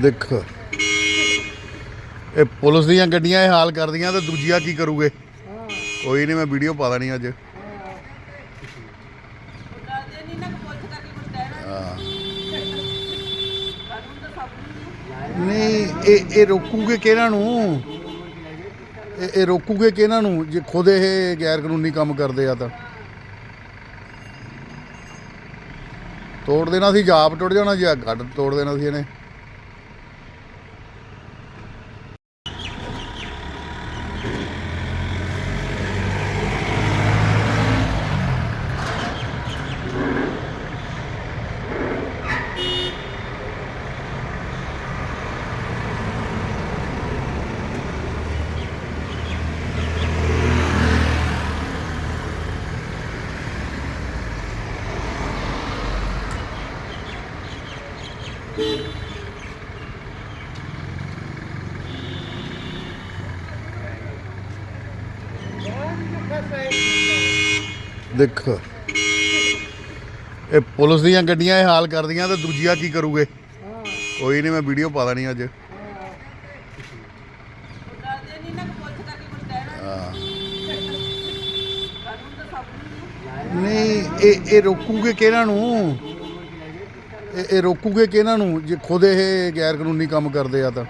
ਦੇਖੋ। ਇਹ ਪੁਲਿਸ ਦੀਆਂ ਗੱਡੀਆਂ ਇਹ ਹਾਲ ਕਰਦੀਆਂ ਤੇ ਦੂਜੀਆਂ ਕੀ ਕਰੂਗੇ? ਕੋਈ ਨਹੀਂ, ਮੈਂ ਵੀਡੀਓ ਪਾ ਦੇਣੀ ਅੱਜ। ਨਹੀਂ, ਇਹ ਇਹ ਰੋਕੂਗੇ ਕਿਹਨਾਂ ਨੂੰ? ਇਹ ਇਹ ਰੋਕੂਗੇ ਕਿ ਇਹਨਾਂ ਨੂੰ? ਜੇ ਖੁਦ ਇਹ ਗੈਰ ਕਾਨੂੰਨੀ ਕੰਮ ਕਰਦੇ ਆ ਤਾਂ। ਤੋੜ ਦੇਣਾ ਸੀ, ਜਾਪ ਟੁੱਟ ਜਾਣਾ ਜੀ ਗੱਡ ਤੋੜ ਦੇਣਾ ਸੀ ਇਹਨੇ। ਦੇਖੋ। ਇਹ ਪੁਲਿਸ ਦੀਆਂ ਗੱਡੀਆਂ ਇਹ ਹਾਲ ਕਰਦੀਆਂ ਤੇ ਦੂਜੀਆਂ ਕੀ ਕਰੂਗੇ? ਕੋਈ ਨਹੀਂ, ਮੈਂ ਵੀਡੀਓ ਪਾ ਦੇਣੀ ਅੱਜ। ਨਹੀਂ, ਇਹ ਇਹ ਰੋਕੂਗੇ ਕਿਹਨਾਂ ਨੂੰ? ਇਹ ਇਹ ਰੋਕੂਗੇ ਕਿ ਇਹਨਾਂ ਨੂੰ? ਜੇ ਖੁਦ ਇਹ ਗੈਰ ਕਾਨੂੰਨੀ ਕੰਮ ਕਰਦੇ ਆ ਤਾਂ।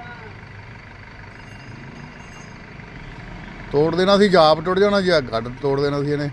ਤੋੜ ਦੇਣਾ ਸੀ, ਜਾਪ ਟੁੱਟ ਜਾਣਾ ਜਾਂ ਗੱਡ ਤੋੜ ਦੇਣਾ ਸੀ ਇਹਨੇ।